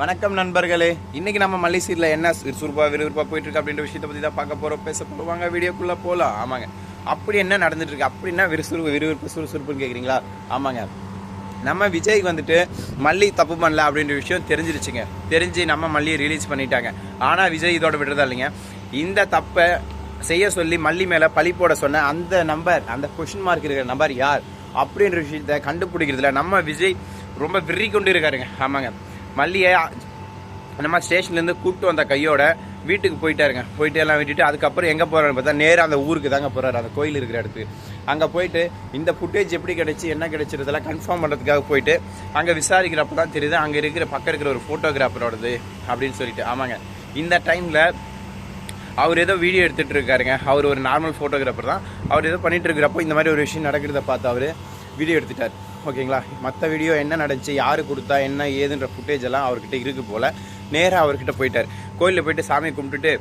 வணக்கம் நண்பர்களே. இன்னைக்கு நம்ம மல்லி என்ன சுறுசுறுப்பாக விறுவிறுப்பாக போயிட்டு இருக்கு அப்படின்ற விஷயத்தை பற்றி தான் பார்க்க போகிறோம் பேச போடுவாங்க வாங்க போகலாம் ஆமாங்க. அப்படி என்ன நடந்துட்டு இருக்கு அப்படி என்ன விறுசுறுப்பு விறுவிறுப்பு சுறுசுறுப்புன்னு கேட்குறீங்களா ஆமாங்க. நம்ம விஜய்க்கு வந்துட்டு மல்லி தப்பு பண்ணல அப்படின்ற விஷயம் தெரிஞ்சிருச்சுங்க. தெரிஞ்சு நம்ம மல்லியை ரிலீஸ் பண்ணிட்டாங்க. ஆனால் விஜய் இதோட விடுறதா இல்லைங்க. இந்த தப்பை செய்ய சொல்லி மல்லி மேலே பழி போட சொன்ன அந்த நம்பர் அந்த கொஷின் மார்க் இருக்கிற நம்பர் யார்? அப்படின்ற விஷயத்த கண்டுபிடிக்கிறதுல நம்ம விஜய் ரொம்ப விரி கொண்டு இருக்காருங்க. ஆமாங்க. மல்லியை நம்ம ஸ்டேஷன்லேருந்து கூப்பிட்டு வந்த கையோட வீட்டுக்கு போயிட்டாருங்க. போயிட்டு எல்லாம் விட்டுட்டு அதுக்கப்புறம் எங்கே போகிறாரு பார்த்தா நேராக அந்த ஊருக்கு தாங்க போகிறாரு அந்த கோயில் இருக்கிற இடத்துக்கு. அங்கே போயிட்டு இந்த ஃபுட்டேஜ் எப்படி கிடச்சி என்ன கிடச்சிருதெல்லாம் கன்ஃபார்ம் பண்ணுறதுக்காக போயிட்டு அங்கே விசாரிக்கிறப்ப தான் தெரியுது. அங்கே இருக்கிற பக்கம் இருக்கிற ஒரு ஃபோட்டோகிராஃபரோடது அப்படின்னு சொல்லிட்டு. ஆமாங்க. இந்த டைமில் அவர் ஏதோ வீடியோ எடுத்துகிட்டு இருக்காருங்க. அவர் ஒரு நார்மல் ஃபோட்டோகிராஃபர் தான். அவர் ஏதோ பண்ணிகிட்டு இருக்கிறப்போ இந்த மாதிரி ஒரு விஷயம் நடக்கிறத பார்த்து அவர் வீடியோ எடுத்துட்டார். ஓகேங்களா? மற்ற வீடியோ என்ன நடந்துச்சு யார் கொடுத்தா என்ன ஏதுன்ற ஃபுட்டேஜ் எல்லாம் அவர்கிட்ட இருக்கு போல். நேராக அவர்கிட்ட போயிட்டார். கோயிலில் போயிட்டு சாமியை கும்பிட்டுட்டு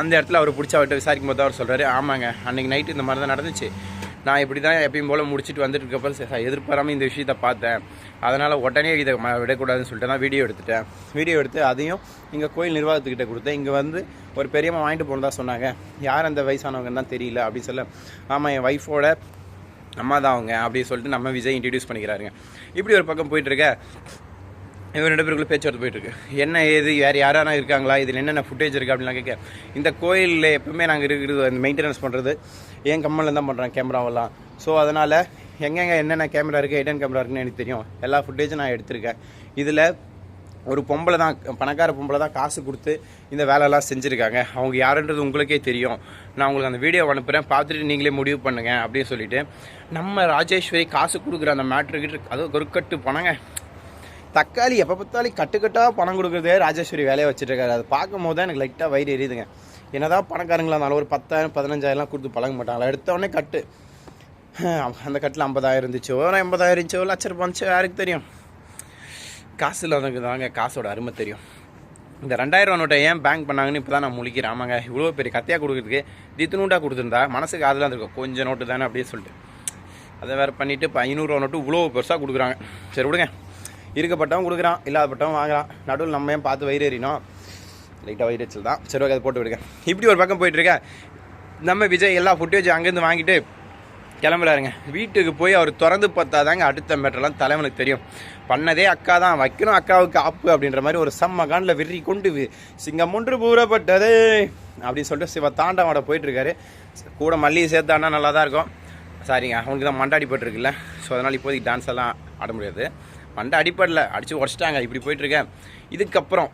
அந்த இடத்துல அவர் பிடிச்ச அவர்கிட்ட விசாரிக்கும் போது அவர் சொல்கிறாரு ஆமாங்க அன்றைக்கி நைட்டு இந்த மாதிரி தான் நடந்துச்சு. நான் இப்படி தான் எப்பயும் போல் முடிச்சுட்டு வந்துட்டு இருக்கப்போ எதிர்பாராமல் இந்த விஷயத்த பார்த்தேன். அதனால் உடனே இதை விடக்கூடாதுன்னு சொல்லிட்டு நான் வீடியோ எடுத்துட்டேன். வீடியோ எடுத்து அதையும் இங்கே கோயில் நிர்வாகத்துக்கிட்ட கொடுத்தேன். இங்கே வந்து ஒரு பெரியம்மா வாங்கிட்டு போனதாக சொன்னாங்க. யார் அந்த வயசானவங்கன்னு தான் தெரியல. அப்படின்னு சொல்ல ஆமாம் என் ஒய்ஃபோட அம்மா தான் அவங்க அப்படின்னு சொல்லிட்டு நம்ம விஜய் இன்ட்ரடியூஸ் பண்ணிக்கிறாருங்க. இப்படி ஒரு பக்கம் போயிட்டுருக்க. இவர் இவங்க ரெண்டு பேருக்குள்ள பேச்சுவார்த்தை போயிட்டுருக்கு. என்ன ஏது வேறு யாரானா இருக்காங்களா? இதில் என்னென்ன ஃபுட்டேஜ் இருக்குது அப்படின்லாம் கேட்க. இந்த கோயிலில் எப்பவுமே நாங்கள் இருக்கிறது அந்த மெயின்டெனன்ஸ் பண்ணுறது என் கம்மலில் தான் பண்ணுறேன் கேமராவெல்லாம் ஸோ அதனால் எங்கெங்கே என்னென்ன கேமரா இருக்குது எடன் கேமரா இருக்குன்னு எனக்கு தெரியும். எல்லா ஃபுட்டேஜும் நான் எடுத்திருக்கேன். இதில் ஒரு பொம்பளை தான் பணக்கார பொம்பளை தான் காசு கொடுத்து இந்த வேலையெல்லாம் செஞ்சுருக்காங்க. அவங்க யாருன்றது உங்களுக்கே தெரியும். நான் உங்களுக்கு அந்த வீடியோ அனுப்புகிறேன் பார்த்துட்டு நீங்களே முடிவு பண்ணுங்கள் அப்படின்னு சொல்லிட்டு. நம்ம ராஜேஸ்வரி காசு கொடுக்குற அந்த மேட்ருக்கிட்டோ ஒரு கட்டு பணங்க. தக்காளி எப்போ பார்த்தாலும் கட்டுக்கட்டாக பணம் கொடுக்குறதே ராஜேஸ்வரி வேலையை வச்சுட்டுருக்காரு அதை பார்க்கும் போது தான் எனக்கு லைட்டாக வயிறு எரியுதுங்க. என்னதான் பணக்காரங்களா இருந்தாலும் ஒரு பத்தாயிரம் பதினஞ்சாயிரம்லாம் கொடுத்து பழக மாட்டாங்களா எடுத்தவொடனே கட்டு. அந்த கட்டில் ஐம்பதாயிரம் இருந்துச்சோ ஒரு எண்பதாயிரம் இருந்துச்சோ லட்ச ரூபாய் இருந்துச்சோ யாருக்கு தெரியும்? காசு இல்லாதவங்க தாங்க காசோட அருமை தெரியும். இந்த ரெண்டாயிரம் நோட்டை ஏன் பேங்க் பண்ணாங்கன்னு இப்போ தான் நான் முழிக்கிறேன் ஆமாங்க இவ்வளோ பெரிய கத்தையாக கொடுக்குறதுக்கு தித்துனூண்டாக கொடுத்துருந்தா மனசுக்கு அதெல்லாம் இருக்கும் கொஞ்சம் நோட்டு தானே அப்படியே சொல்லிட்டு. அதை வேறு பண்ணிவிட்டு இப்போ ஐநூறுரூவா நோட்டு இவ்வளோ பெருசாக கொடுக்குறாங்க. சரி விடுங்க. இருக்கப்பட்டவன் கொடுக்குறான் இல்லாதப்பட்டவன் வாங்குறான். நடுவில் நம்ம ஏன் பார்த்து வயிறு எறினோம் லைட்டாக வயிறு எரிச்சல் தான். சரி ஓகே அதை போட்டு விடுங்க. இப்படி ஒரு பக்கம் போயிட்டுருக்கேன் நம்ம விஜய் எல்லா ஃபுட்டேஜ் அங்கேருந்து வாங்கிட்டு கிளம்புறாருங்க. வீட்டுக்கு போய் அவர் திறந்து பார்த்தாதாங்க அடுத்த மேட்டர்லாம் தலைவனுக்கு தெரியும். பண்ணதே அக்கா தான் வைக்கணும் அக்காவுக்கு ஆப்பு அப்படின்ற மாதிரி ஒரு செம்ம காண்டில் விரி கொண்டு சிங்கம் ஒன்று பூரப்பட்டதே அப்படின்னு சொல்லிட்டு சிவ தாண்டவோட போயிட்டுருக்காரு. கூட மல்லிகை சேர்த்தானா நல்லா தான் இருக்கும். சாரிங்க அவனுக்கு தான் மண்டை அடிபட்டுருக்குல்ல. ஸோ அதனால் இப்போதைக்கு டான்ஸ் எல்லாம் ஆட முடியாது. மண்டை அடிப்படல அடித்து உடச்சிட்டாங்க இப்படி போயிட்டுருக்கேன். இதுக்கப்புறம்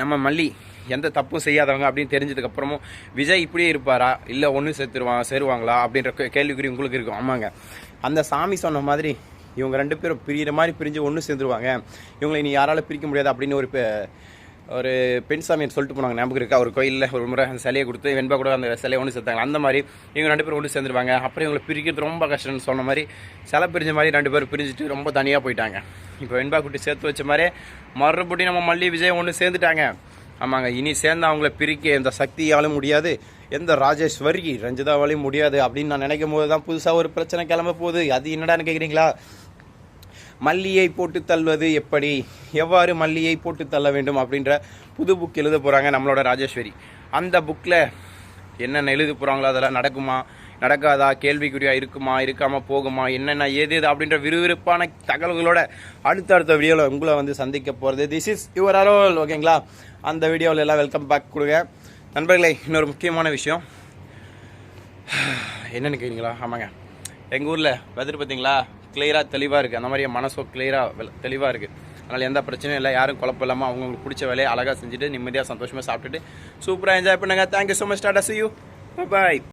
நம்ம மல்லி எந்த தப்பும் செய்யாதவங்க அப்படின்னு தெரிஞ்சதுக்கப்புறமும் விஜய் இப்படியே இருப்பாரா? இல்லை ஒன்று சேர்த்துருவான் சேருவாங்களா? அப்படின்ற கேள்விக்குறி உங்களுக்கு இருக்கும். ஆமாங்க. அந்த சாமி சொன்ன மாதிரி இவங்க ரெண்டு பேரும் பிரியிற மாதிரி பிரிஞ்சு ஒன்று சேர்ந்துருவாங்க. இவங்களை இனி யாரால பிரிக்க முடியாது அப்படின்னு ஒரு ஒரு பெண் சாமியை சொல்லிட்டு போனாங்க. ஞாபகம் இருக்கா? ஒரு கோயிலில் ஒரு முறை அந்த சிலையை கொடுத்து வெண்பா கூட அந்த சிலையை ஒன்று சேர்த்தாங்க. அந்த மாதிரி இவங்க ரெண்டு பேரும் ஒன்று சேர்ந்துருவாங்க. அப்புறம் இவங்களை பிரிக்கிறது ரொம்ப கஷ்டம்னு சொன்ன மாதிரி சிலை பிரிஞ்ச மாதிரி ரெண்டு பேரும் பிரிஞ்சுட்டு ரொம்ப தனியாக போயிட்டாங்க. இப்போ வெண்பா குட்டி சேர்த்து வச்ச மாதிரி மறுபடியும் நம்ம மல்லி விஜய் ஒன்று சேர்ந்துட்டாங்க. ஆமாங்க இனி சேர்ந்து அவங்கள பிரிக்க எந்த சக்தியாலும் முடியாது. எந்த ராஜேஸ்வரி ரஞ்சிதாவாலையும் முடியாது அப்படின்னு நான் நினைக்கும் போது தான் புதுசாக ஒரு பிரச்சனை கிளம்ப போகுது அது என்னடான்னு கேட்குறீங்களா மல்லியை போட்டு தள்ளுவது எப்படி? எவ்வாறு மல்லியை போட்டு தள்ள வேண்டும் அப்படின்ற புது புக் எழுத போகிறாங்க நம்மளோட ராஜேஸ்வரி. அந்த புக்கில் என்னென்ன எழுத போகிறாங்களோ அதெல்லாம் நடக்குமா? நடக்காதா? கேள்விக்குறியாக இருக்குமா? இருக்காமல் போகுமா? என்னென்ன? ஏது ஏது அப்படின்ற விறுவிறுப்பான தகவல்களோட அடுத்தடுத்த வீடியோவில் உங்களை வந்து சந்திக்க போகிறது திஸ் இஸ் யுவர் அரோல் ஓகேங்களா அந்த வீடியோவில் எல்லாம் வெல்கம் பேக் கொடுங்க. நண்பர்களே இன்னொரு முக்கியமான விஷயம். என்னென்னு கேட்குறீங்களா ஆமாங்க. எங்கள் ஊரில் வெதர் பார்த்தீங்களா? கிளியராக தெளிவாக இருக்குது அந்த மாதிரி மனசோ கிளியராக தெளிவாக இருக்குது அதனால் எந்த பிரச்சனையும் இல்லை. யாரும் குழப்பம் இல்லாமல் அவங்களுக்கு பிடிச்ச வேலையை அழகாக செஞ்சுட்டு நிம்மதியாக சந்தோஷமாக சாப்பிட்டுட்டு சூப்பராக என்ஜாய் பண்ணுங்கள் thank you so much tata see you bye